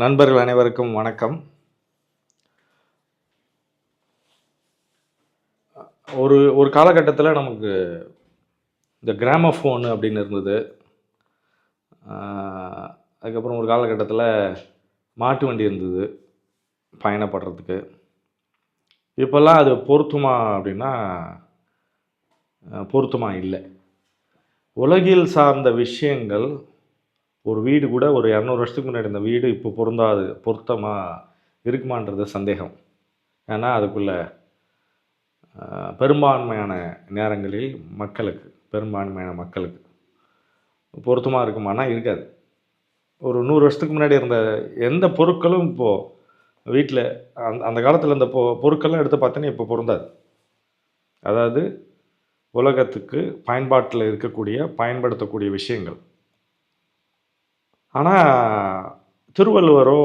நண்பர்கள் அனைவருக்கும் வணக்கம். ஒரு ஒரு காலகட்டத்தில் நமக்கு இந்த கிராமஃபோன் அப்படின்னு இருந்தது. அதுக்கப்புறம் ஒரு காலகட்டத்தில் மாட்டு வண்டி இருந்தது பயணப்படுறதுக்கு. இப்போல்லாம் அது பொருத்துமா அப்படின்னா பொருத்துமா இல்லை. உலகில் சார்ந்த விஷயங்கள் ஒரு வீடு கூட ஒரு இரநூறு வருஷத்துக்கு முன்னாடி இந்த வீடு இப்போ பொருந்தாது பொருத்தமாக இருக்குமான்றது சந்தேகம். ஏன்னா அதுக்குள்ள பெரும்பான்மையான நேரங்களில் மக்களுக்கு பெரும்பான்மையான மக்களுக்கு பொருத்தமாக இருக்குமானா இருக்காது. ஒரு நூறு வருஷத்துக்கு முன்னாடி இருந்த எந்த பொருட்களும் இப்போது வீட்டில் அந் அந்த காலத்தில் இந்த பொ பொருட்கள்லாம் எடுத்து பார்த்தோன்னே இப்போ பொருந்தாது. அதாவது உலகத்துக்கு பயன்பாட்டில் இருக்கக்கூடிய பயன்படுத்தக்கூடிய விஷயங்கள். ஆனால் திருவள்ளுவரோ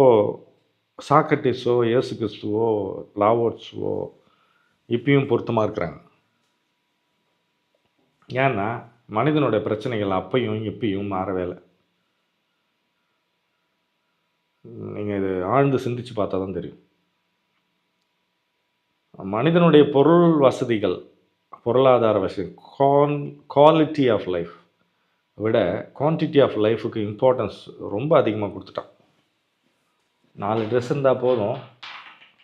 சாக்ரட்டிஸோ இயேசு கிறிஸ்துவோ லாவோட்ஸுவோ இப்பயும் பொருத்தமாக இருக்கிறாங்க. ஏன்னா மனிதனுடைய பிரச்சனைகள் அப்பையும் இப்பையும் மாறவே இல்லை. நீங்கள் இது ஆழ்ந்து சிந்திச்சு பார்த்தா தான் தெரியும். மனிதனுடைய பொருள் வசதிகள் பொருளாதார வசதி கான் குவாலிட்டி ஆஃப் லைஃப் விட குவான்டிட்டி ஆஃப் லைஃபுக்கு இம்பார்ட்டன்ஸ் ரொம்ப அதிகமாக கொடுத்துட்டான். நாலு ட்ரெஸ் இருந்தால் போதும்.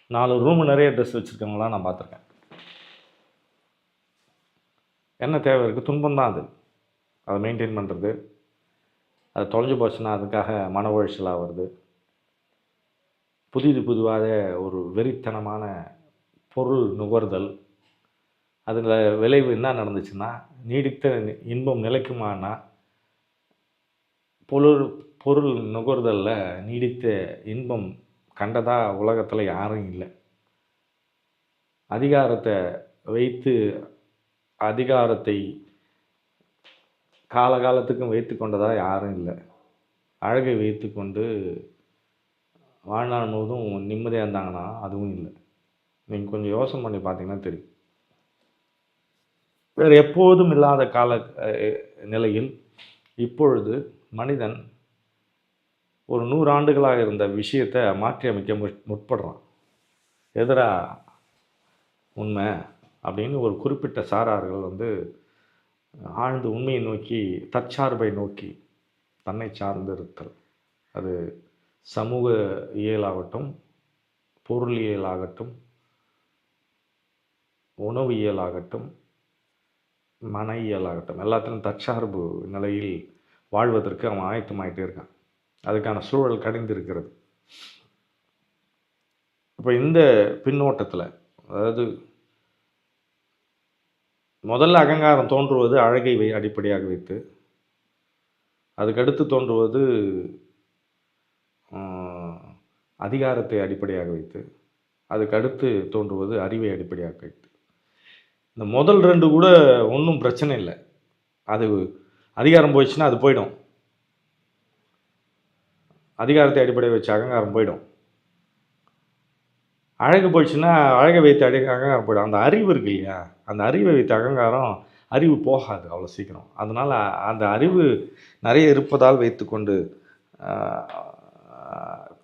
நாலு ரூம் நிறைய ட்ரெஸ் வச்சுருக்கவங்களாம் நான் பார்த்துருக்கேன். என்ன தேவை இருக்குது துன்பம் தான் அது. அதை மெயின்டைன் பண்ணுறது அது தொலைஞ்சு போச்சுன்னா அதுக்காக மன உளைச்சலாக வருது. புதிது புதுவாக ஒரு வெறித்தனமான பொருள் நுகர்தல். அதில் விளைவு என்ன நடந்துச்சுன்னா நீடித்த இன்பம் நிலைக்குமானா பொருள் பொருள் நுகர்தலில் நீடித்த இன்பம் கண்டதா உலகத்தில் யாரும் இல்லை. அதிகாரத்தை வைத்து அதிகாரத்தை காலகாலத்துக்கும் வைத்து கொண்டதாக யாரும் இல்லை. அழகை வைத்து கொண்டு வாழ்நாள் முழுவதும் நிம்மதியாக இருந்தாங்கன்னா அதுவும் இல்லை. நீங்கள் கொஞ்சம் யோசனை பண்ணி பார்த்தீங்கன்னா தெரியும். வேறு எப்போதும் இல்லாத கால நிலையில் இப்பொழுது மனிதன் ஒரு நூறு ஆண்டுகளாக இருந்த விஷயத்தை மாற்றி அமைக்க முற்படுறான். எதிரா உண்மை அப்படின்னு ஒரு குறிப்பிட்ட சாரார்கள் வந்து ஆழ்ந்து உண்மையை நோக்கி தற்சார்பை நோக்கி தன்னை சார்ந்து இருத்தல். அது சமூக இயலாகட்டும் பொருளியலாகட்டும் உணவியலாகட்டும் மன இயலாகட்டும் எல்லாத்திலும் தற்சார்பு நிலையில் வாழ்வதற்கு அவன் ஆயத்தமாயிட்டே இருக்கான். அதுக்கான சூழல் கடைந்திருக்கிறது. இப்போ இந்த பின்னோட்டத்தில் அதாவது முதல்ல அகங்காரம் தோன்றுவது அழகை வை அடிப்படையாக வைத்து அதுக்கடுத்து தோன்றுவது அதிகாரத்தை அடிப்படையாக வைத்து அதுக்கடுத்து தோன்றுவது அறிவை அடிப்படையாக வைத்து. இந்த முதல் ரெண்டு கூட ஒன்றும் பிரச்சனை இல்லை. அது அதிகாரம் போயிடுச்சுன்னா அது போயிடும். அதிகாரத்தை அடிப்படை வச்சு அகங்காரம் போயிடும். அழகு போயிடுச்சுன்னா அழகை வைத்து அடி அகங்காரம் போயிடும். அந்த அறிவு இருக்கு இல்லையா? அந்த அறிவை வைத்து அகங்காரம் அறிவு போகாது அவ்வளோ சீக்கிரம். அதனால் அந்த அறிவு நிறைய இருப்பதால் வைத்துக்கொண்டு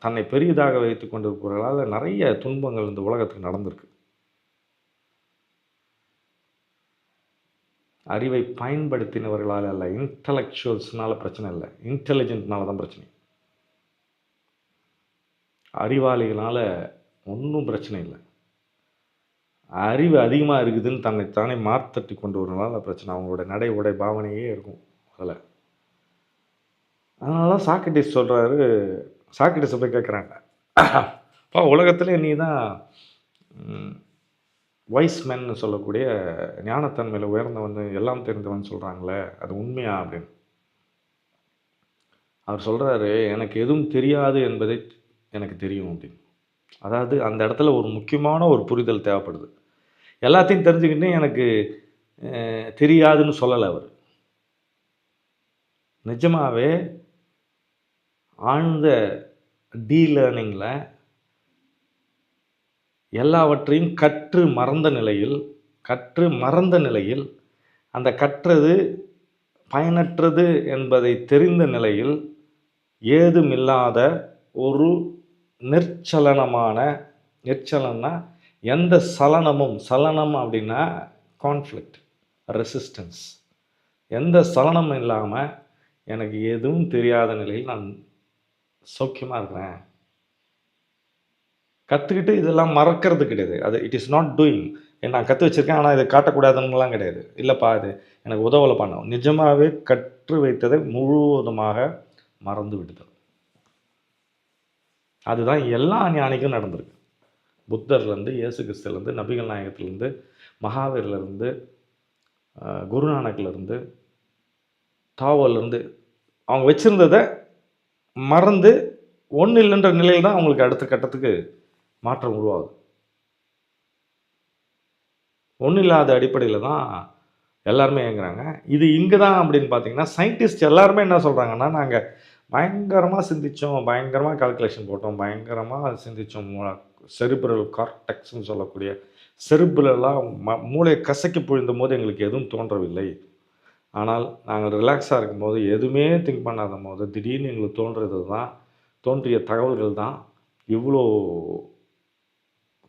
தன்னை பெரியதாக வைத்து கொண்டு நிறைய துன்பங்கள் இந்த உலகத்துக்கு நடந்திருக்கு. அறிவை பயன்படுத்தினவர்களால் அல்ல. இன்டலெக்சுவல்ஸ்னால பிரச்சனை இல்லை. இன்டெலிஜென்ட்னால தான் பிரச்சனை. அறிவாளிகளால் ஒன்றும் பிரச்சனை இல்லை. அறிவு அதிகமாக இருக்குதுன்னு தன்னை தானே மார்த்தட்டி கொண்டு வரனால பிரச்சனை. அவங்களோட நடை உடை பாவனையே இருக்கும் அதில். அதனால தான் சாக்ரட்டிஸ் சொல்கிறாரு சாக்ரட்டிஸை போய் கேட்குறாங்க அப்பா உலகத்துலேயே நீ தான் வைஸ்மென்னு சொல்லக்கூடிய ஞானத்தன்மையில் உயர்ந்தவன் எல்லாம் தெரிந்தவன் சொல்கிறாங்களே அது உண்மையா அப்படின்னு. அவர் சொல்கிறாரு எனக்கு எதுவும் தெரியாது என்பதை எனக்கு தெரியும் அப்படின்னு. அதாவது அந்த இடத்துல ஒரு முக்கியமான ஒரு புரிதல் தேவைப்படுது. எல்லாத்தையும் தெரிஞ்சுக்கிட்டு எனக்கு தெரியாதுன்னு சொல்லலை அவர். நிஜமாகவே ஆழ்ந்த டீ லேர்னிங்கில் எல்லாவற்றையும் கற்று மறந்த நிலையில் கற்று மறந்த நிலையில் அந்த கற்றது பயனற்றது என்பதை தெரிந்த நிலையில் ஏதுமில்லாத ஒரு நிற்சலனமான நிற்சலன்னா எந்த சலனமும் சலனம் அப்படின்னா கான்ஃப்ளிக்ட் ரெசிஸ்டன்ஸ் எந்த சலனமும் இல்லாமல் எனக்கு எதுவும் தெரியாத நிலையில் நான் சௌக்கியமாக இருக்கிறேன். கற்றுக்கிட்டு இதெல்லாம் மறக்கிறது கிடையாது. அது இட் இஸ் நாட் டூயிங் நான் கற்று வச்சுருக்கேன் ஆனால் இதை காட்டக்கூடாதுங்கலாம் கிடையாது. இல்லைப்பா இது எனக்கு உதவலை பண்ணோம் நிஜமாகவே கற்று வைத்ததை முழுவதுமாக மறந்து விடுதல். அதுதான் எல்லா ஞானிக்கும் நடந்திருக்கு. புத்தர்லேருந்து இயேசு கிறிஸ்துலேருந்து நபிகள் நாயகத்துலேருந்து மகாவீர்லேருந்து குருநானக்லேருந்து தாவோலேருந்து அவங்க வச்சுருந்ததை மறந்து ஒன்றும் இல்லைன்ற நிலையில் தான் அவங்களுக்கு அடுத்த கட்டத்துக்கு மாற்றம் உருவாகுது. ஒன்றும் இல்லாத அடிப்படையில் தான் எல்லாருமே இயங்குறாங்க. இது இங்கே தான் அப்படின்னு பார்த்தீங்கன்னா சயின்டிஸ்ட் எல்லாருமே என்ன சொல்கிறாங்கன்னா நாங்கள் பயங்கரமாக சிந்தித்தோம் பயங்கரமாக கால்குலேஷன் போட்டோம் பயங்கரமாக சிந்தித்தோம் செரிப்ரல் கார்டெக்ஸ்னு சொல்லக்கூடிய செரிப்ரலாக ம மூளையை கசக்கி பொழிந்த போது எங்களுக்கு எதுவும் தோன்றவில்லை. ஆனால் நாங்கள் ரிலாக்ஸாக இருக்கும்போது எதுவுமே திங்க் பண்ணாத போது திடீர்னு எங்களுக்கு தோன்றது தான் தோன்றிய தகவல்கள் தான் இவ்வளோ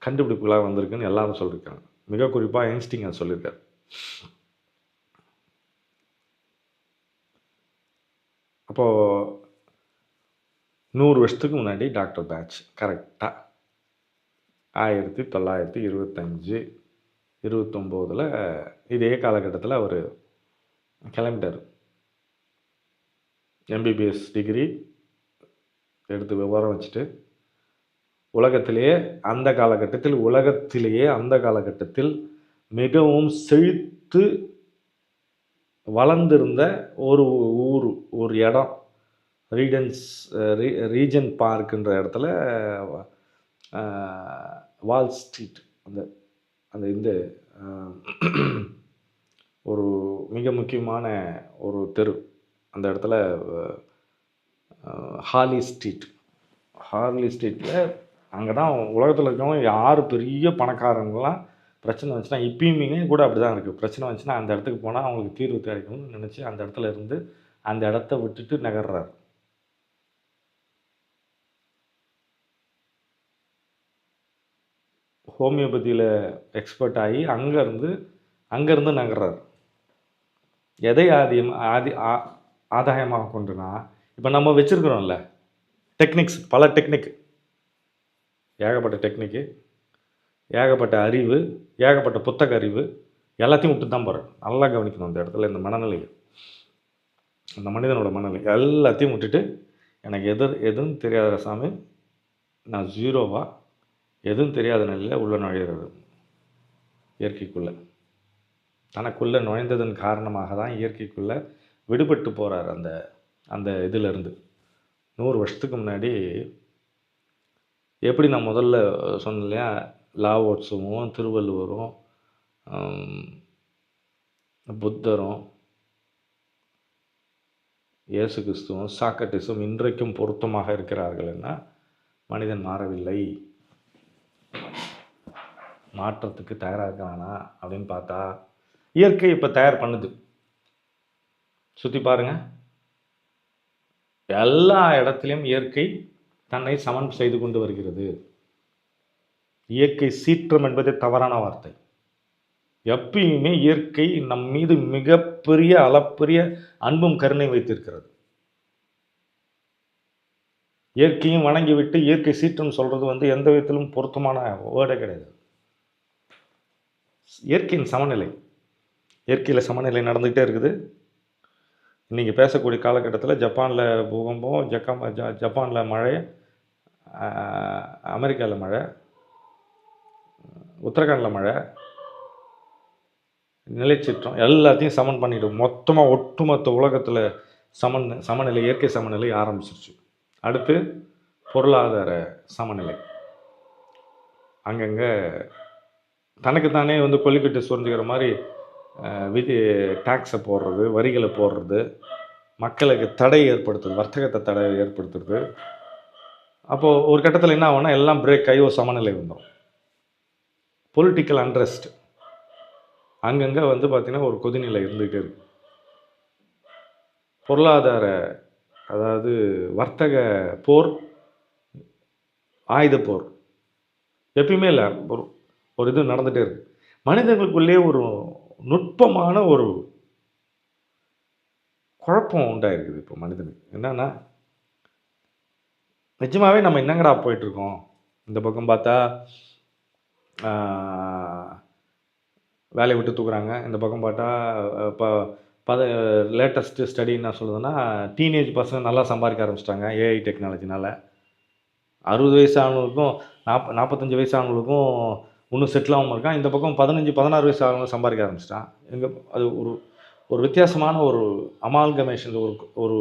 கண்டுபிடிப்புகளாக வந்திருக்குன்னு எல்லாரும் சொல்லியிருக்காங்க. மிக குறிப்பாக ஐன்ஸ்டிங் அதை சொல்லியிருக்காரு. அப்போது நூறு வருஷத்துக்கு முன்னாடி டாக்டர் பேட்ச் கரெக்டாக ஆயிரத்தி தொள்ளாயிரத்தி இருபத்தஞ்சி இருபத்தொம்போதில் இதே காலகட்டத்தில் அவர் கிளம்பிட்டார். எம்பிபிஎஸ் டிகிரி எடுத்து விவரம் வச்சுட்டு உலகத்திலேயே அந்த காலகட்டத்தில் உலகத்திலேயே அந்த காலகட்டத்தில் மிகவும் செழித்து வளர்ந்திருந்த ஒரு ஊர் ஒரு இடம். ரீடன்ஸ் ரீ ரீஜன் பார்க்குன்ற இடத்துல வால் ஸ்ட்ரீட் அந்த அந்த இந்த ஒரு மிக முக்கியமான ஒரு தெரு. அந்த இடத்துல ஹாலி ஸ்ட்ரீட் ஹார்லி ஸ்ட்ரீட்டில் அங்கே தான் உலகத்தில் இருக்கவங்க யார் பெரிய பணக்காரங்களாம் பிரச்சனை வந்துச்சுன்னா இப்பயுமே கூட அப்படி தான் இருக்குது பிரச்சனை வந்துச்சுன்னா அந்த இடத்துக்கு போனால் அவங்களுக்கு தீர்வு கிடைக்கும்னு நினச்சி அந்த இடத்துல இருந்து அந்த இடத்த விட்டுட்டு நகர்றாரு. ஹோமியோபதியில் எக்ஸ்பர்ட் ஆகி அங்கேருந்து அங்கேருந்து நகர்றாரு. எதை ஆதியம் ஆதி ஆ- ஆதாயமாக கொண்டுனா இப்போ நம்ம வச்சுருக்குறோம்ல டெக்னிக்ஸ் பல டெக்னிக் ஏகப்பட்ட டெக்னிக்கு ஏகப்பட்ட அறிவு ஏகப்பட்ட புத்தக அறிவு எல்லாத்தையும் விட்டு தான் போகிறேன் நல்லா கவனிக்கணும் அந்த இடத்துல இந்த மனநிலையை. அந்த மனிதனோட மனநிலை எல்லாத்தையும் விட்டுட்டு எனக்கு எதிர் எதுவும் தெரியாத சாமி நான் ஜீரோவாக எதுவும் தெரியாத நிலையில் உள்ளே நுழையிறது. இயற்கைக்குள்ளே. தனக்குள்ளே நுழைந்ததன் காரணமாக தான் இயற்கைக்குள்ளே விடுபட்டு போகிறார் அந்த அந்த இதிலிருந்து. நூறு வருஷத்துக்கு முன்னாடி எப்படி நான் முதல்ல சொன்னேன் இல்லையா லாவோட்ஸமும் திருவள்ளுவரும் புத்தரும் இயேசு கிறிஸ்துவும் சாக்கட்டிஸும் இன்றைக்கும் பொருத்தமாக இருக்கிறார்கள் என்ன மனிதன் மாறவில்லை. மாற்றத்துக்கு தயாராக இருக்கானா அப்படின்னு பார்த்தா இயற்கை இப்போ தயார் பண்ணுது. சுற்றி பாருங்க. எல்லா இடத்துலையும் இயற்கை தன்னை சமன் செய்து கொண்டு வருகிறது. இயற்கை சீற்றம் என்பதே தவறான வார்த்தை. எப்பயுமே இயற்கை நம் மீது மிகப்பெரிய அளப்பெரிய அன்பும் கருணை வைத்திருக்கிறது. இயற்கையும் வணங்கிவிட்டு இயற்கை சீற்றம் சொல்றது வந்து எந்த விதத்திலும் பொருத்தமான வேர்டே கிடையாது. இயற்கையின் சமநிலை. இயற்கையில் சமநிலை நடந்துக்கிட்டே இருக்குது. இன்றைக்கி பேசக்கூடிய காலகட்டத்தில் ஜப்பானில் பூகம்பம் ஜக்கா ஜ ஜப்பானில் மழை அமெரிக்காவில் மழை உத்தரகாண்டில் மழை நிலைச்சீற்றம் எல்லாத்தையும் சமன் பண்ணிவிடும் மொத்தமாக ஒட்டுமொத்த உலகத்தில் சமன் சமநிலை இயற்கை சமநிலை ஆரம்பிச்சிருச்சு. அடுத்து பொருளாதார சமநிலை. அங்கங்கே தனக்குத்தானே வந்து கொல்லிக்கட்டு சுரிஞ்சுக்கிற மாதிரி விதி டேக்ஸை போடுறது வரிகளை போடுறது மக்களுக்கு தடை ஏற்படுத்துறது வர்த்தகத்தை தடை ஏற்படுத்துறது அப்போது ஒரு கட்டத்தில் என்ன ஆகும்னா எல்லாம் பிரேக் ஆகி ஒரு சமநிலை வந்துடும் பொலிட்டிக்கல் அண்ட்ரஸ்ட் அங்கங்கே வந்து பார்த்திங்கன்னா ஒரு கொதிநிலை இருந்துகிட்டே இருக்கு பொருளாதார அதாவது வர்த்தக போர் ஆயுதப்போர் எப்பயுமே இல்லை ஒரு ஒரு இது நடந்துகிட்டே இருக்கு. மனிதர்களுக்குள்ளேயே ஒரு நுட்பமான ஒரு குழப்பம் உண்டாயிருக்குது இப்போ மனிதனுக்கு. என்னன்னா நிஜமாவே நம்ம என்னங்கடா போயிட்டுருக்கோம்? இந்த பக்கம் பார்த்தா வேலையை விட்டு தூக்குறாங்க. இந்த பக்கம் பார்த்தா இப்போ பத லேட்டஸ்ட்டு ஸ்டடி என்ன சொல்லுதுன்னா டீனேஜ் பசங்க நல்லா சம்பாதிக்க ஆரம்பிச்சிட்டாங்க ஏஐ டெக்னாலஜினால் அறுபது வயசு ஆனவங்களுக்கும் நாற்ப நாற்பத்தஞ்சு வயசு ஆனவங்களுக்கும் இன்னும் செட்டில் ஆகாமல் இருக்கான். இந்த பக்கம் பதினஞ்சு பதினாறு வயசு ஆனவங்க சம்பாதிக்க ஆரம்பிச்சிட்டான். எங்கள் அது ஒரு ஒரு வித்தியாசமான ஒரு அமால்கமேஷன் ஒரு ஒரு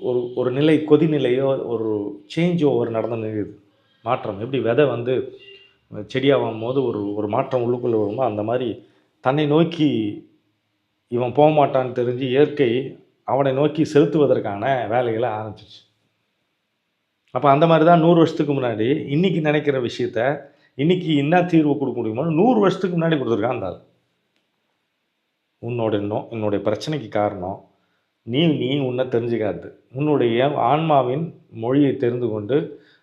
ஒரு ஒரு நிலை கொதிநிலையோ ஒரு சேஞ்ச் ஓவர் நடந்து நிற்குது மாற்றம். எப்படி விதை வந்து செடியாகும் போது ஒரு ஒரு மாற்றம் உள்ளுக்குள்ளே வருமோ அந்த மாதிரி தன்னை நோக்கி இவன் போக மாட்டான்னு தெரிஞ்சு இயற்கை அவனை நோக்கி செலுத்துவதற்கான வேலைகளை ஆரம்பிச்சிச்சு. அப்போ அந்த மாதிரி தான் நூறு வருஷத்துக்கு முன்னாடி இன்னைக்கு நினைக்கிற விஷயத்த இன்னைக்கு என்ன தீர்வு கொடுக்க முடியுமோ நூறு வருஷத்துக்கு முன்னாடி கொடுத்துருக்கான் அந்த ஆள். உன்னோட இன்னும் என்னுடைய பிரச்சனைக்கு காரணம் நீ நீ உன்னை தெரிஞ்சுக்காது. உன்னுடைய ஆன்மாவின் மொழியை தெரிந்து கொண்டு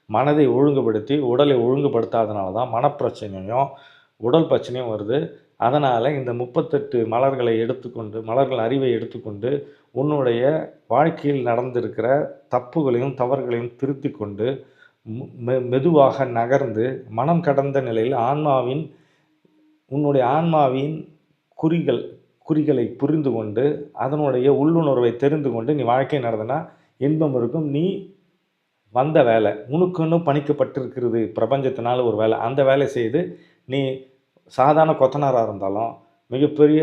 மனதை ஒழுங்குபடுத்தி உடலை ஒழுங்குபடுத்தாதனால தான் மனப்பிரச்சனையும் உடல் பிரச்சனையும் வருது. அதனால் இந்த முப்பத்தெட்டு மலர்களை எடுத்துக்கொண்டு மலர்கள் அறிவை எடுத்துக்கொண்டு உன்னுடைய வாழ்க்கையில் நடந்திருக்கிற தப்புகளையும் தவறுகளையும் திருத்தி கொண்டு மெ மெதுவாக நகர்ந்து மனம் கடந்த நிலையில் ஆன்மாவின் உன்னுடைய ஆன்மாவின் குறிகள் குறிகளை புரிந்து கொண்டு அதனுடைய உள்ளுணர்வை தெரிந்து கொண்டு நீ வாழ்க்கை நடந்தனா இன்பம் இருக்கும். நீ வந்த வேலை உனக்குன்னு பணிக்கப்பட்டிருக்கிறது பிரபஞ்சத்தினால ஒரு வேலை. அந்த வேலை செய்து நீ சாதாரண கொத்தனாராக இருந்தாலும் மிகப்பெரிய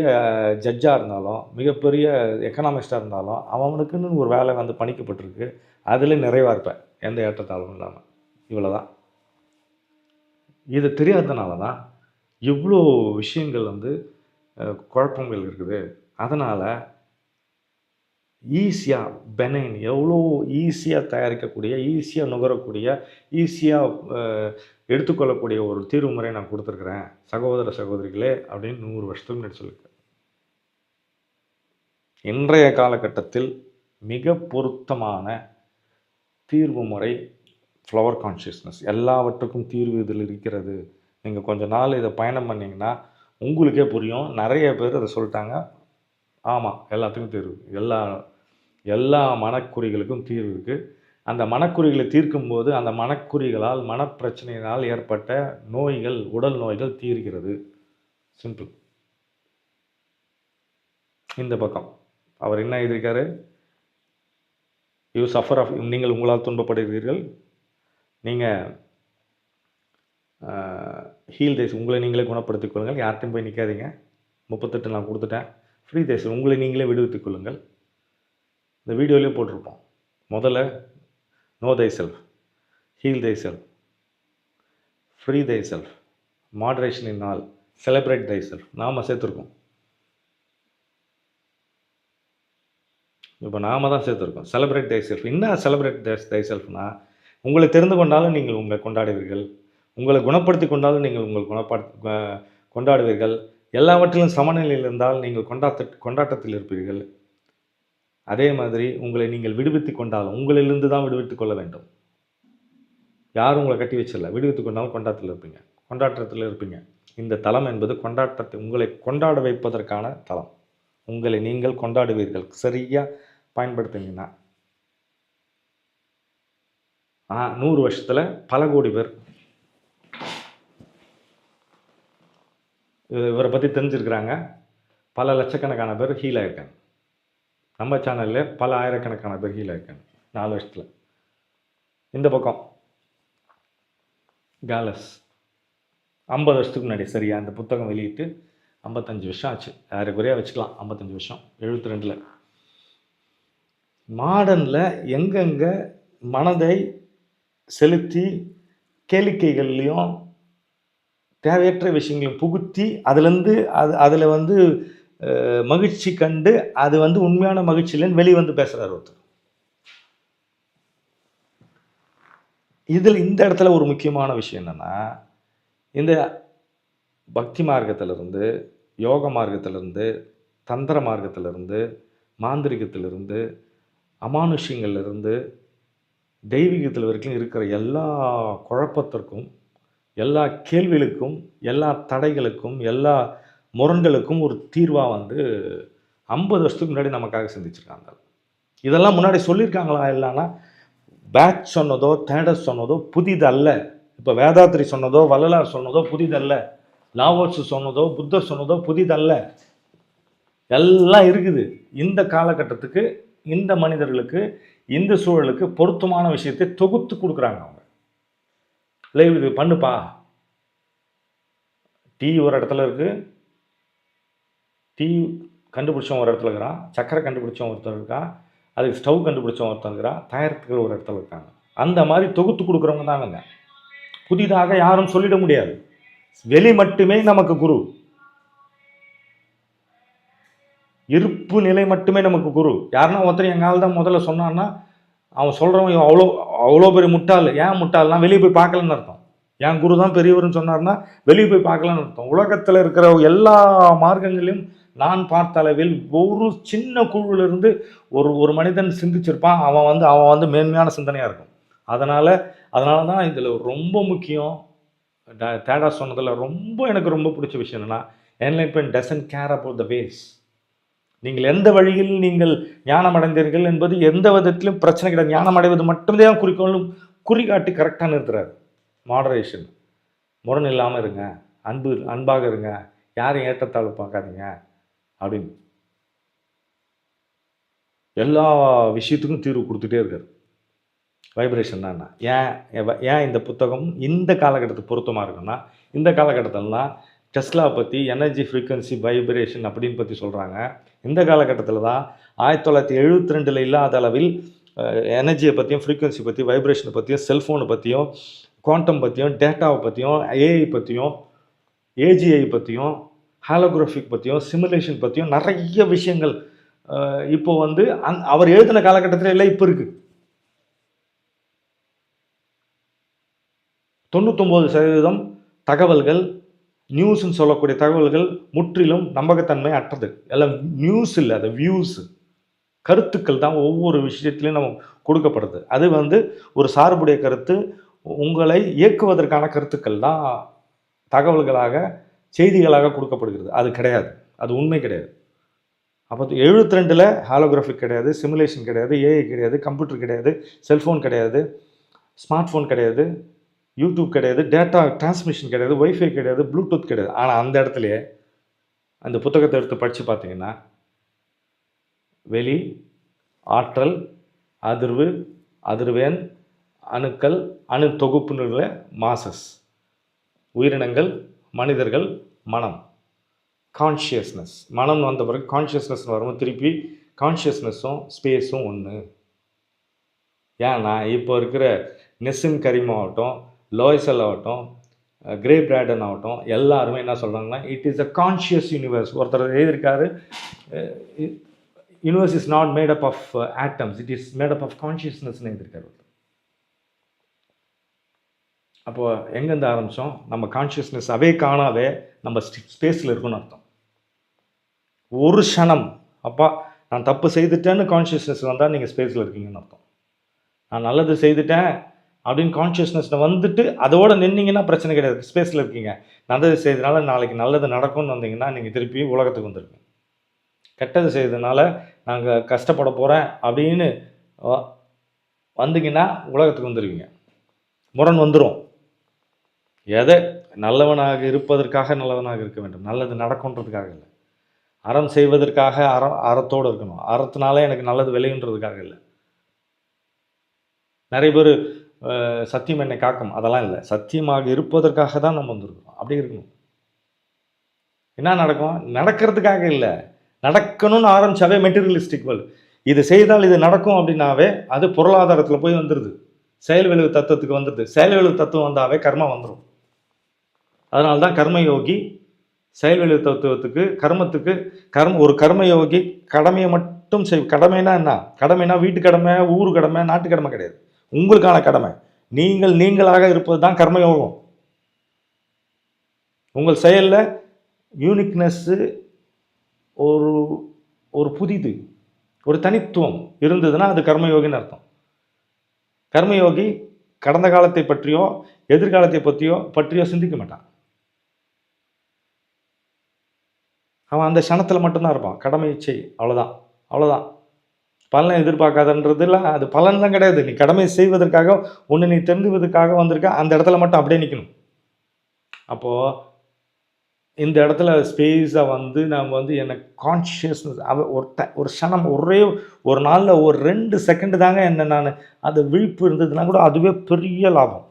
ஜட்ஜாக இருந்தாலும் மிகப்பெரிய எக்கனாமிஸ்டாக இருந்தாலும் அவனுக்குன்னு ஒரு வேலை வந்து பணிக்கப்பட்டிருக்கு. அதில் நிறைவாக இருப்பேன் எந்த ஏற்றத்தாழ்வும் இல்லாமல் இவ்வளோதான் இது தெரியாதனால தான் இவ்வளோ விஷயங்கள் வந்து குழப்பங்கள் இருக்குது. அதனால் ஈஸியாக பெனைன் எவ்வளோ ஈஸியாக தயாரிக்கக்கூடிய ஈஸியாக நுகரக்கூடிய ஈஸியாக எடுத்துக்கொள்ளக்கூடிய ஒரு தீர்வு முறை நான் கொடுத்துருக்குறேன். சகோதர சகோதரிகளே அப்படின்னு நூறு வருஷத்துக்கு முன்னாடி சொல்லியிருக்கேன். இன்றைய காலகட்டத்தில் மிக பொருத்தமான தீர்வு முறை ஃப்ளவர் கான்ஷியஸ்னஸ் எல்லாவற்றுக்கும் தீர்வு இதில் இருக்கிறது. நீங்கள் கொஞ்ச நாள் இதை பயணம் பண்ணிங்கன்னா உங்களுக்கே புரியும். நிறைய பேர் அதை சொல்லிட்டாங்க. ஆமாம் எல்லாத்துக்கும் தீர்வு. எல்லா எல்லா மனக்குறிகளுக்கும் தீர்வு இருக்குது அந்த மனக்குறிகளை தீர்க்கும் போது அந்த மனக்குறிகளால் மனப்பிரச்சனையினால் ஏற்பட்ட நோய்கள் உடல் நோய்கள் தீர்கிறது. சிம்பிள் இந்த பக்கம். அவர் என்ன எழுதியிருக்காரு? யூ சஃபர் ஆஃப் நீங்கள் உங்களால் துன்பப்படுகிறீர்கள். நீங்கள் ஹீல் தேஸ் உங்களை நீங்களே குணப்படுத்திக் கொள்ளுங்கள். யார்கிட்டையும் போய் நிற்காதீங்க முப்பத்தெட்டு நான் கொடுத்துட்டேன். ஃப்ரீ தேஸ் உங்களை நீங்களே விடுவித்துக் கொள்ளுங்கள். இந்த வீடியோலேயே போட்டிருப்போம். முதல்ல know thyself heal thyself free thyself moderation in all celebrate thyself நாம் சேர்த்துருக்கோம். இப்போ நாம தான் சேர்த்துருக்கோம். செலிப்ரேட் தை செல்ஃப் என்ன செலிப்ரேட் தை செல்ஃப்னா உங்களை தெரிந்து கொண்டாலும் நீங்கள் உங்களை கொண்டாடுவீர்கள். உங்களை குணப்படுத்தி கொண்டாலும் நீங்கள் உங்கள் குணப்படுத்தி கொண்டாடுவீர்கள். எல்லாவற்றிலும் சமநிலையில் இருந்தால் நீங்கள் கொண்டாட்ட கொண்டாட்டத்தில் இருப்பீர்கள். அதே மாதிரி உங்களை நீங்கள் விடுவித்துக் கொண்டாலும் உங்களிலிருந்து தான் விடுவித்துக் கொள்ள வேண்டும். யாரும் உங்களை கட்டி வச்சிடல. விடுவித்துக் கொண்டாலும் கொண்டாட்டத்தில் இருப்பீங்க. கொண்டாட்டத்தில் இருப்பீங்க. இந்த தலம் என்பது கொண்டாட்டத்தை உங்களை கொண்டாட வைப்பதற்கான தலம். உங்களை நீங்கள் கொண்டாடுவீர்கள். சரியாக பயன்படுத்துனீங்கன்னா. ஆ நூறு வருஷத்தில் பல கோடி பேர் இவரை பற்றி தெரிஞ்சிருக்கிறாங்க. பல லட்சக்கணக்கான பேர் ஹீல் ஆயிருக்காங்க. நம்ம சேனலில் பல ஆயிரக்கணக்கான பேர் ஹீல் ஆயிருக்காங்க. நாலு வருஷத்தில். இந்த பக்கம். கேலஸ் ஐம்பது வருஷத்துக்கு முன்னாடி சரியா? அந்த புத்தகம் வெளியிட்டு ஐம்பத்தஞ்சு வருஷம் ஆச்சு. யாருக்குறையாக வச்சுக்கலாம். ஐம்பத்தஞ்சு வருஷம். எழுபத்தி ரெண்டில் மாடர்னில் எங்கெங்கே மனதை செலுத்தி கேளிக்கைகள்லேயும் தேவையற்ற விஷயங்களையும் புகுத்தி அதுலேருந்து அது அதில் வந்து மகிழ்ச்சி கண்டு அது வந்து உண்மையான மகிழ்ச்சி இல்லைன்னு வெளியே வந்து பேசுகிறார் ஒருத்தர். இதில் இந்த இடத்துல ஒரு முக்கியமான விஷயம் என்னென்னா இந்த பக்தி மார்க்கத்திலிருந்து யோக மார்க்கத்திலிருந்து தந்திர மார்க்கத்திலிருந்து மாந்திரிகத்திலிருந்து அமானுஷ்யங்கள்லேருந்து தெய்வீகத்தில் வரைக்கும் இருக்கிற எல்லா குழப்பத்திற்கும் எல்லா கேள்விகளுக்கும் எல்லா தடைகளுக்கும் எல்லா முரண்களுக்கும் ஒரு தீர்வாக வந்து ஐம்பது வருஷத்துக்கு முன்னாடி நமக்காக சிந்திச்சிருக்காங்க. இதெல்லாம் முன்னாடி சொல்லியிருக்காங்களா இல்லைன்னா பேட்ச் சொன்னதோ தேடஸ் சொன்னதோ புதிதல்ல. இப்போ வேதாத்திரி சொன்னதோ வள்ளலார் சொன்னதோ புதிதல்ல. லாவோட்ஸ் சொன்னதோ புத்தர் சொன்னதோ புதிதல்ல. எல்லாம் இருக்குது. இந்த காலகட்டத்துக்கு இந்த மனிதர்களுக்கு இந்த சூழலுக்கு பொருத்தமான விஷயத்தை தொகுத்து கொடுக்குறாங்க அவங்க. லைவ் இது பண்ணுப்பா. டீ ஒரு இடத்துல இருக்குது டீ கண்டுபிடிச்சவன் ஒரு இடத்துல இருக்கிறான். சக்கரை கண்டுபிடிச்சவன் ஒருத்தர் இருக்கான். அதுக்கு ஸ்டவ் கண்டுபிடிச்சவன் ஒருத்தர் இருக்கிறான். தயாரிப்புகள் ஒரு இடத்துல இருக்காங்க. அந்த மாதிரி தொகுத்து கொடுக்குறவங்க தானுங்க புதிதாக யாரும் சொல்லிட முடியாது. வெளி மட்டுமே நமக்கு குரு. இருப்பு நிலை மட்டுமே நமக்கு குரு. யாருன்னா ஒருத்தர் எங்கால் தான் முதல்ல சொன்னான்னா அவன் சொல்கிறவன் அவ்வளோ அவ்வளோ பெரிய முட்டாள். ஏன் முட்டாள்னா வெளியே போய் பார்க்கலன்னு அர்த்தம். என் குரு தான் பெரியவர்னு சொன்னார்னா வெளியே போய் பார்க்கலன்னு அர்த்தம். உலகத்தில் இருக்கிற எல்லா மார்க்கங்களையும் நான் பார்த்த அளவில் ஒரு சின்ன குழுவிலிருந்து ஒரு ஒரு மனிதன் சிந்திச்சிருப்பான். அவன் வந்து அவன் வந்து மேன்மையான சிந்தனையாக இருக்கும். அதனால் அதனால தான் இதில் ரொம்ப முக்கியம். ட- தேடா சொன்னதில் ரொம்ப எனக்கு ரொம்ப பிடிச்ச விஷயம் என்னென்னா alignment doesn't care about the ways நீங்கள் எந்த வழியில் நீங்கள் ஞானம் அடைந்தீர்கள் என்பது எந்த விதத்திலும் பிரச்சனை கிடையாது. ஞானம் அடைவது மட்டுமே தான் குறிக்கோளும் குறிகாட்டி கரெக்டாக நிறுத்துறாரு. மாடரேஷன் முரண் இல்லாமல் இருங்க. அன்பு அன்பாக இருங்க. யாரையும் ஏற்றத்தாழ்வு பார்க்காதீங்க. அப்படின்னு. எல்லா விஷயத்துக்கும் தீர்வு கொடுத்துட்டே இருக்கார். வைப்ரேஷன் தான் ஏன் எவ- ஏன் இந்த புத்தகம் இந்த காலகட்டத்துக்கு பொருத்தமாக இருக்குன்னா இந்த காலகட்டத்திலலாம் டெஸ்லா பற்றி எனர்ஜி ஃப்ரீக்வன்சி வைப்ரேஷன் அப்படின்னு பற்றி சொல்கிறாங்க இந்த காலகட்டத்தில் தான் ஆயிரத்தி தொள்ளாயிரத்தி எழுபத்தி ரெண்டில் இல்லாத அளவில் எனர்ஜியை பற்றியும் ஃப்ரீக்குவன்சி பற்றி வைப்ரேஷனை பற்றியும் செல்ஃபோனை பற்றியும் குவாண்டம் பற்றியும் டேட்டாவை பற்றியும் ஏஐ பற்றியும் ஏஜிஐ பற்றியும் ஹாலோகிராஃபிக் பற்றியும் சிமுலேஷன் பற்றியும் நிறைய விஷயங்கள் இப்போ வந்து அந் அவர் எழுதின காலகட்டத்தில் எல்லாம் இப்போ இருக்குது தொண்ணூத்தொம்பது சதவீதம் தகவல்கள் நியூஸ்ன்னு சொல்லக்கூடிய தகவல்கள் முற்றிலும் நம்பகத்தன்மை அற்றது. எல்லாம் நியூஸ் இல்லை அது வியூஸ் கருத்துக்கள் தான் ஒவ்வொரு விஷயத்துலையும் நம்ம கொடுக்கப்படுது. அது வந்து ஒரு சார்புடைய கருத்து உங்களை இயக்குவதற்கான கருத்துக்கள் தான் தகவல்களாக செய்திகளாக கொடுக்கப்படுகிறது. அது கிடையாது. அது உண்மை கிடையாது. அப்போ எழுபத்தி ரெண்டில் ஹாலோகிராஃபிக் கிடையாது சிமுலேஷன் கிடையாது ஏஐ கிடையாது கம்ப்யூட்டர் கிடையாது செல்ஃபோன் கிடையாது ஸ்மார்ட் ஃபோன் கிடையாது. யூடியூப் கிடையாது டேட்டா டிரான்ஸ்மிஷன் கிடையாது ஒய்ஃபை கிடையாது ப்ளூடூத் கிடையாது. ஆனால் அந்த இடத்துலையே அந்த புத்தகத்தை எடுத்து படித்து பார்த்தீங்கன்னா வெளி ஆற்றல் அதிர்வு அதிர்வேன் அணுக்கள் அணு தொகுப்புன்னு மாசஸ் உயிரினங்கள் மனிதர்கள் மனம். கான்ஷியஸ்னஸ் மனம் வந்த பிறகு கான்ஷியஸ்னஸ் வரும்போது திருப்பி கான்ஷியஸ்னஸும் ஸ்பேஸும் ஒன்று ஏன்னா இப்போ இருக்கிற நெசிம் கரீம் லோய்சல் ஆகட்டும் கிரே பிராடன் ஆகட்டும் எல்லாருமே என்ன சொல்கிறாங்கன்னா it is a conscious universe ஒருத்தர் எழுதியிருக்காரு universe is not made up of atoms it is made up of கான்ஷியஸ்னஸ்னு எழுதியிருக்காரு ஒருத்தர். அப்போ எங்கேருந்து ஆரம்பித்தோம் நம்ம கான்ஷியஸ்னஸ் அவே காணாவே நம்ம ஸ்பேஸில் இருக்குன்னு அர்த்தம். ஒரு க்ஷணம். அப்பா நான் தப்பு செய்துட்டேன்னு கான்ஷியஸ்னஸ் வந்தால் நீங்கள் ஸ்பேஸில் இருக்கீங்கன்னு அர்த்தம். நான் நல்லது செய்துட்டேன் அப்படின்னு கான்ஷியஸ்னஸில் வந்துட்டு அதோட நின்னீங்கன்னா பிரச்சனை கிடையாது. ஸ்பேஸில் இருக்கீங்க. நல்லது செய்தனால நாளைக்கு நல்லது நடக்கும்னு வந்தீங்கன்னா நீங்கள் திருப்பி உலகத்துக்கு வந்துருக்கீங்க கெட்டது செய்ததுனால நாங்கள் கஷ்டப்பட போகிறேன் அப்படின்னு வந்தீங்கன்னா உலகத்துக்கு வந்துடுவீங்க முரண் வந்துடும் எதை? நல்லவனாக இருப்பதற்காக நல்லவனாக இருக்க வேண்டும். நல்லது நடக்கும்ன்றதுக்காக இல்லை. அறம் செய்வதற்காக அறம் அறத்தோடு இருக்கணும். அறத்தினால எனக்கு நல்லது விளையுன்றதுக்காக இல்லை. நிறைய பேர் சத்தியம் என்னை காக்கும். அதெல்லாம் இல்லை. சத்தியமாக இருப்பதற்காக தான் நம்ம வந்திருக்கோம் அப்படி இருக்கணும். என்ன நடக்கும்? நடக்கிறதுக்காக இல்லை. நடக்கணும்னு ஆரம்பிச்சாவே மெட்டீரியலிஸ்டிக் வேர்ல்டு இது செய்தால் இது நடக்கும் அப்படின்னாவே அது பொருளாதாரத்தில் போய் வந்துடுது செயல் விளைவு தத்துவத்துக்கு வந்துடுது செயல் விளைவு தத்துவம் வந்தாவே கர்மா வந்துடும் அதனால தான் கர்மயோகி செயல் விளைவு தத்துவத்துக்கு கர்மத்துக்கு கர்ம ஒரு கர்மயோகி கடமையை மட்டும் செய் கடமைனா என்ன? கடமைனா வீட்டு கடமை ஊர் கடமை நாட்டு கடமை கிடையாது. உங்களுக்கான கடமை. நீங்கள் நீங்களாக இருப்பது தான் கர்மயோகம். உங்கள் செயலில் யூனிக்னஸ்ஸு ஒரு ஒரு புதிது ஒரு தனித்துவம் இருந்ததுன்னா அது கர்மயோகின்னு அர்த்தம். கர்மயோகி கடந்த காலத்தை பற்றியோ எதிர்காலத்தை பற்றியோ பற்றியோ சிந்திக்க மாட்டான். அவன் அந்த க்ஷணத்தில் மட்டும்தான் இருப்பான். கடமை இச்சை அவ்வளோதான் அவ்வளோதான் பலனை எதிர்பார்க்காதன்றதுல அது பலன்லாம் கிடையாது. நீ கடமை செய்வதற்காக ஒன்று நீ தெரிஞ்சுவதற்காக வந்திருக்க அந்த இடத்துல மட்டும் அப்படியே நிற்கணும் அப்போது இந்த இடத்துல ஸ்பேஸை வந்து நம்ம வந்து என்னை கான்ஷியஸ்னஸ் அவ ஒரு ட ஒரு க்ஷணம் ஒரே ஒரு நாளில் ஒரு ரெண்டு செகண்டு தாங்க என்ன நான் அது விழிப்பு இருந்ததுன்னா கூட அதுவே பெரிய லாபம்.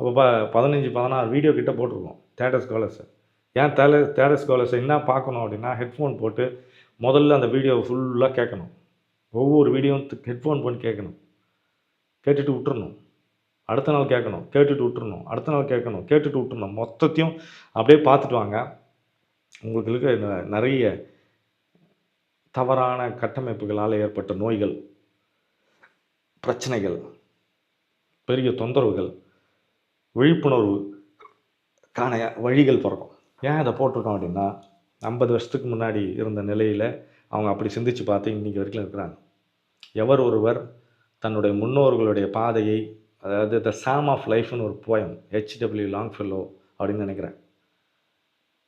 அப்போ ப பதினஞ்சு பதினாறு வீடியோ கிட்டே போட்டிருக்கோம் தேட்டர் ஸ்காலர்ஸ் ஏன் தேல தேடஸ் கோலஸ் என்ன பார்க்கணும் அப்படின்னா ஹெட்ஃபோன் போட்டு முதல்ல அந்த வீடியோவை ஃபுல்லாக கேட்கணும். ஒவ்வொரு வீடியோவும் ஹெட்ஃபோன் பண்ணி கேட்கணும். கேட்டுட்டு விட்டுறணும். அடுத்த நாள் கேட்கணும். கேட்டுட்டு விட்டுறணும். அடுத்த நாள் கேட்கணும். கேட்டுட்டு விட்டுறணும். மொத்தத்தையும் அப்படியே பார்த்துட்டு வாங்க. உங்களுக்கு இருக்க ந- நிறைய தவறான கட்டமைப்புகளால் ஏற்பட்ட நோய்கள் பிரச்சனைகள் பெரிய தொந்தரவுகள் விழிப்புணர்வு காண வழிகள் பிறக்கும். ஏன் அதை போட்டிருக்கோம் அப்படின்னா ஐம்பது வருஷத்துக்கு முன்னாடி இருந்த நிலையில் அவங்க அப்படி சிந்திச்சு பார்த்து இன்றைக்கி வரைக்கும் இருக்கிறாங்க. எவர் ஒருவர் தன்னுடைய முன்னோர்களுடைய பாதையை அதாவது த சாம் ஆஃப் லைஃப்னு ஒரு போயம் ஹெச்டபிள்யூ லாங் ஃபெல்லோ அப்படின்னு நினைக்கிறேன்.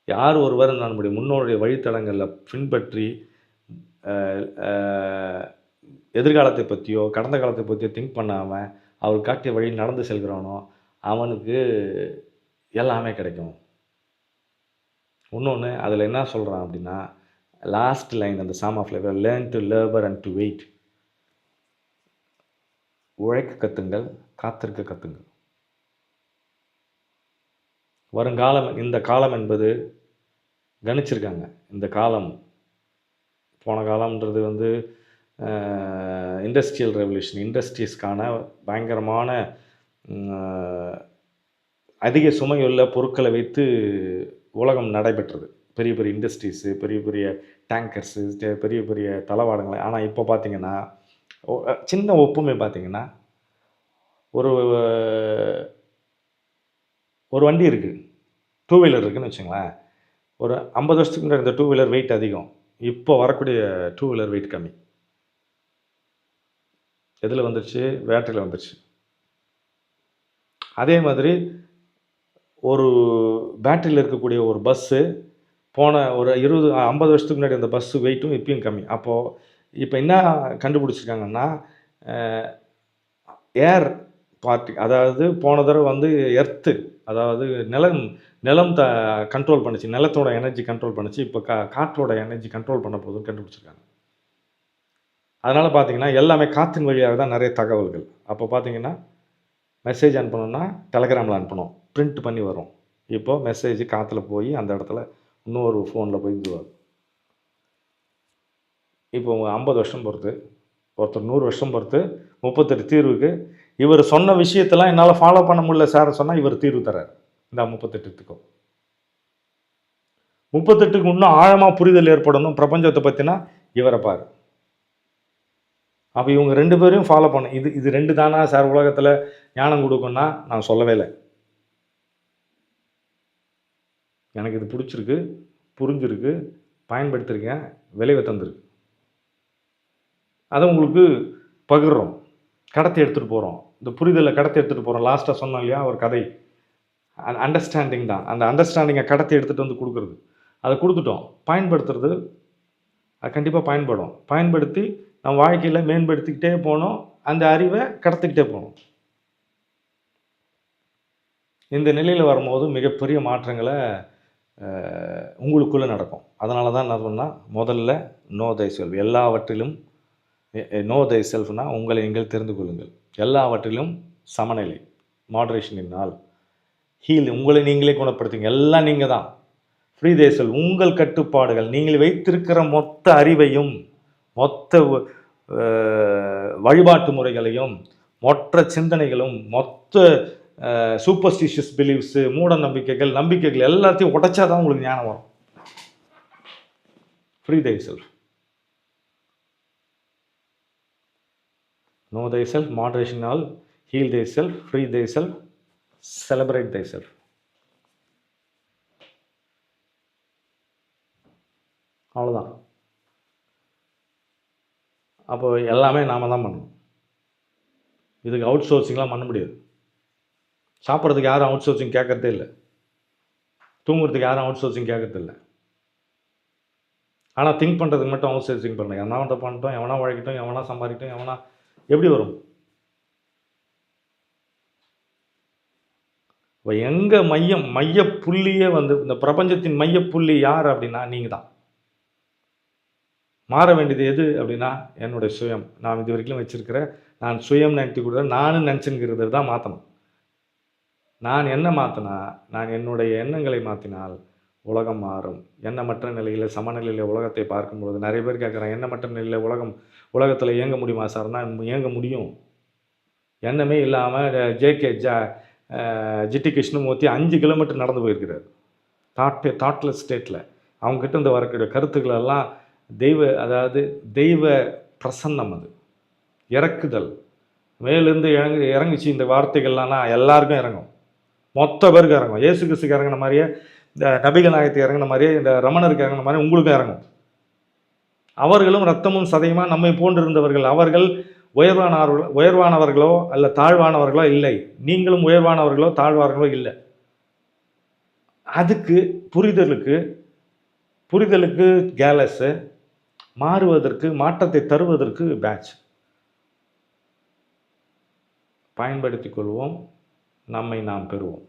யார் ஒருவர் நம்முடைய முன்னோருடைய வழித்தடங்களில் பின்பற்றி எதிர்காலத்தை பற்றியோ கடந்த காலத்தை பற்றியோ திங்க் பண்ணாமல் அவர் காட்டிய வழி நடந்து செல்கிறானோ அவனுக்கு எல்லாமே கிடைக்கும். இன்னொன்று அதில் என்ன சொல்கிறான் அப்படின்னா லாஸ்ட் லைன் அந்த psalm of life learn to labour and to wait உழைக்க கத்துங்கள் காத்திருக்க கத்துங்கள். வருங்காலம் இந்த காலம் என்பது கணிச்சிருக்காங்க. இந்த காலம் போன காலம்ன்றது வந்து இண்டஸ்ட்ரியல் ரெவல்யூஷன் இண்டஸ்ட்ரீஸ்க்கான பயங்கரமான அதிக சுமையுள்ள பொருட்களை வைத்து உலகம் நடைபெற்றது. பெரிய பெரிய இண்டஸ்ட்ரீஸு பெரிய பெரிய டேங்கர்ஸு பெரிய பெரிய தளவாடங்கள். ஆனால் இப்போ பார்த்திங்கன்னா சின்ன ஒப்புமை பார்த்திங்கன்னா ஒரு ஒரு வண்டி இருக்குது டூ வீலர் இருக்குதுன்னு வச்சுங்களேன். ஒரு ஐம்பது வருஷத்துக்கு முன்னாடி இந்த டூ வீலர் வெயிட் அதிகம். இப்போ வரக்கூடிய டூ வீலர் வெயிட் கம்மி. எதில் வந்துருச்சு? பேட்டரியில் வந்துருச்சு. அதே மாதிரி ஒரு பேட்டரியில் இருக்கக்கூடிய ஒரு பஸ்ஸு போன ஒரு இருபது ஐம்பது வருஷத்துக்கு முன்னாடி அந்த பஸ்ஸு வெயிட்டும் இப்பயும் கம்மி. அப்போது இப்போ என்ன கண்டுபிடிச்சிருக்காங்கன்னா ஏர் பார்ட்டி அதாவது போன தடவை வந்து எர்த்து அதாவது நிலம் நிலம் த கண்ட்ரோல் பண்ணுச்சு. நிலத்தோட எனர்ஜி கண்ட்ரோல் பண்ணுச்சு. இப்போ கா காற்றோட எனர்ஜி கண்ட்ரோல் பண்ண போதுன்னு கண்டுபிடிச்சிருக்காங்க. அதனால் பார்த்தீங்கன்னா எல்லாமே காற்றின் வழியாக தான் நிறைய தகவல்கள். அப்போ பார்த்தீங்கன்னா மெசேஜ் அனுப்பணும்னா டெலகிராமில் அனுப்பணும். பிரிண்ட் பண்ணி வரும். இப்போ மெசேஜ் காற்றுல போய் அந்த இடத்துல இன்னொரு ஃபோனில் போய் இதுவாகும் இப்போ ஐம்பது வருஷம் பொறுத்து ஒருத்தர் நூறு வருஷம் பொறுத்து முப்பத்தெட்டு தீர்வுக்கு இவர் சொன்ன விஷயத்தெல்லாம் என்னால் ஃபாலோ பண்ண முடியல சார் சொன்னால் இவர் தீர்வு தரார் இந்த முப்பத்தெட்டுத்துக்கும் முப்பத்தெட்டுக்கு இன்னும் ஆழமாக புரிதல் ஏற்படணும் பிரபஞ்சத்தை பற்றினா இவரை பாரு. அப்போ இவங்க ரெண்டு பேரையும் ஃபாலோ பண்ண. இது இது ரெண்டு தானா சார் உலகத்தில் ஞானம் கொடுக்குன்னா நான் சொல்லவே இல்லை. எனக்கு இது பிடிச்சிருக்கு புரிஞ்சிருக்கு பயன்படுத்திருக்கேன் விளைவை தந்திருக்கு. அதை உங்களுக்கு பகிர்றோம். கடத்தி எடுத்துகிட்டு போகிறோம் இந்த புரிதலை கடத்தி எடுத்துகிட்டு போகிறோம் லாஸ்ட்டாக சொன்னோம் இல்லையா ஒரு கதை. அண்டர்ஸ்டாண்டிங் தான். அந்த அண்டர்ஸ்டாண்டிங்கை கடத்தி எடுத்துகிட்டு வந்து கொடுக்குறது. அதை கொடுத்துட்டோம். பயன்படுத்துறது அது கண்டிப்பாக பயன்படும். பயன்படுத்தி நம்ம வாழ்க்கையில் மேம்படுத்திக்கிட்டே போகணும் அந்த அறிவை கடத்திக்கிட்டே போகணும் இந்த நிலையில் வரும்போது மிகப்பெரிய மாற்றங்களை உங்களுக்குள்ளே நடக்கும். அதனால தான் என்ன சொன்னால் முதல்ல நோ தை செல்ஃப் எல்லாவற்றிலும் நோ தை செல்ஃப்னா உங்களை நீங்கள் தெரிந்து கொள்ளுங்கள். எல்லாவற்றிலும் சமநிலை மாடரேஷனினால் ஹீல் உங்களை நீங்களே குணப்படுத்துங்க. எல்லாம் நீங்கள் தான் ஃப்ரீ தேசல் உங்கள் கட்டுப்பாடுகள். நீங்கள் வைத்திருக்கிற மொத்த அறிவையும் மொத்த வழிபாட்டு முறைகளையும் மொத்த சிந்தனைகளும் மொத்த சூப்பர்ஸ்டிஷியஸ் பிலீவ்ஸு மூட நம்பிக்கைகள் நம்பிக்கைகள் எல்லாத்தையும் உடைச்சா தான் உங்களுக்கு ஞானம் வரும். Free thyself know thyself மாடரேஷனால் heal thyself free thyself celebrate thyself அவ்வளோதான் அப்போ எல்லாமே நாம தான் பண்ணணும். இதுக்கு அவுட் சோர்சிங்லாம் பண்ண முடியாது. சாப்பிட்றதுக்கு யாரும் அவுட் சோர்சிங் கேட்கறதே இல்லை. தூங்குறதுக்கு யாரும் அவுட் சோர்சிங் கேட்கறதில்ல. ஆனால் திங்க் பண்ணுறதுக்கு மட்டும் அவுட் சோர்சிங் பண்ணல எவனா பண்ணிட்டோம் எவனா உழைக்கட்டும் எவனா சம்பாதிக்கட்டும் எவனா எப்படி வரும்? இப்போ எங்கள் மையம் மைய புள்ளியே வந்து இந்த பிரபஞ்சத்தின் மைய புள்ளி யார் அப்படின்னா நீங்கள் தான் மாற வேண்டியது எது அப்படின்னா என்னுடைய சுயம். நான் இது வரைக்கும் வச்சுருக்கிறேன் நான் சுயம் நினைத்து கூட நானும் நினச்சுங்கிறது தான் மாற்றணும் நான் என்ன மாற்றினா நான் என்னுடைய எண்ணங்களை மாற்றினால் உலகம் மாறும். எண்ணமற்ற நிலையில் சமநிலையில் உலகத்தை பார்க்கும்பொழுது நிறைய பேர் கேட்குறாங்க எண்ணமற்ற நிலையில் உலகம் உலகத்தில் இயங்க முடியுமா சார்னா இயங்க முடியும். எண்ணமே இல்லாமல் ஜேகே ஜா ஜிட்டி கிருஷ்ணமூர்த்தி அஞ்சு கிலோமீட்டர் நடந்து போயிருக்கிறார். தாட்டு தாட்லெஸ் ஸ்டேட்டில் அவங்ககிட்ட இருந்து வரக்கூடிய கருத்துக்கள் எல்லாம் தெய்வ அதாவது தெய்வ பிரசன்னம் அது. இறக்குதல். மேலேருந்து இறங்கு இறங்குச்சு இந்த வார்த்தைகள்லாம் எல்லாருக்கும் இறங்கும். மொத்த பேருக்கு இறங்கும் ஏசு கிறிஸ்துக்கு இறங்கின மாதிரியே இந்த நபிகள் நாயகத்துக்கு இறங்கின மாதிரியே இந்த ரமணருக்கு இறங்கின மாதிரி உங்களுக்கும் இறங்கும். அவர்களும் ரத்தமும் சதையுமா நம்மை போன்றிருந்தவர்கள். அவர்கள் உயர்வானவர்கள் உயர்வானவர்களோ அல்ல தாழ்வானவர்களோ இல்லை. நீங்களும் உயர்வானவர்களோ தாழ்வார்களோ இல்லை. அதுக்கு புரிதலுக்கு புரிதலுக்கு கேலஸு மாறுவதற்கு மாற்றத்தை தருவதற்கு பேட்ச் பயன்படுத்திக் கொள்வோம். நம்மை நாம் பெறுவோம்.